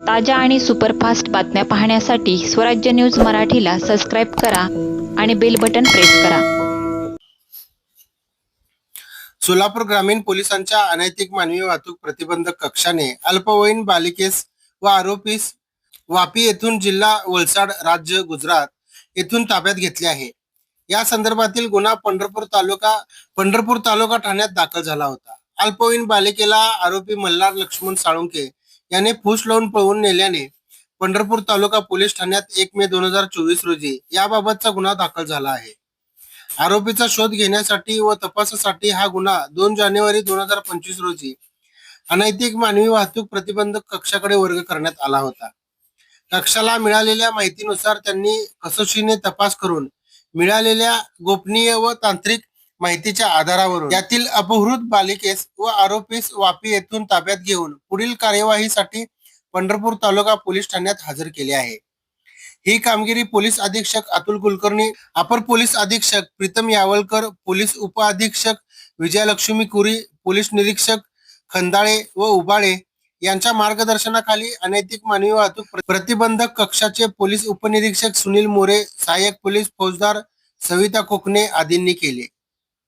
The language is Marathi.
ताज्या आणि सुपरफास्ट बातम्या पाहण्यासाठी स्वराज्य न्यूज मराठीला सबस्क्राईब करा आणि बेल बटन प्रेस करा. सोलापूर ग्रामीण पोलिसांच्या अनैतिक मानवी वाहतूक प्रतिबंधक कक्षाने अल्पवयीन बालिकेस व आरोपीस वापी येथून जिल्हा वलसाड राज्य गुजरात येथून ताब्यात घेतले आहे. या संदर्भातील गुन्हा पंढरपूर तालुका पंढरपूर तालुका ठाण्यात दाखल झाला होता. अल्पवयीन बालिकेला आरोपी मल्हार लक्ष्मण साळुंके याने फूस लावून पळवून नेल्याने पंढरपूर तालुका पोलीस ठाण्यात एक मे दोन हजार चोवीस रोजी याबाबतचा गुन्हा दाखल झाला आहे. आरोपीचा शोध घेण्यासाठी व तपासासाठी हा गुन्हा दोन जानेवारी दोन हजार पंचवीस रोजी अनैतिक मानवी वाहतूक प्रतिबंधक कक्षाकडे वर्ग करण्यात आला होता. कक्षाला मिळालेल्या माहितीनुसार त्यांनी कसोशीने तपास करून मिळालेल्या गोपनीय व तांत्रिक माहितीच्या आधारावरून. यातील अपहृत बालिकेस व आरोपीस वापी येथून ताब्यात घेऊन पुढील कार्यवाहीसाठी पंढरपूर तालुका पोलीस ठाण्यात हजर केले आहे. ही कामगिरी पोलीस अधीक्षक अतुल कुलकर्णी अपर पोलीस अधीक्षक प्रीतम यावलकर पोलीस उप अधीक्षक विजयलक्ष्मी कुरी पोलीस निरीक्षक खंदाळे व उबाळे यांच्या मार्गदर्शनाखाली अनैतिक मानवी वाहतूक प्रतिबंधक कक्षाचे पोलीस उपनिरीक्षक सुनील मोरे सहाय्यक पोलीस फौजदार सविता कोकणे आदींनी केले.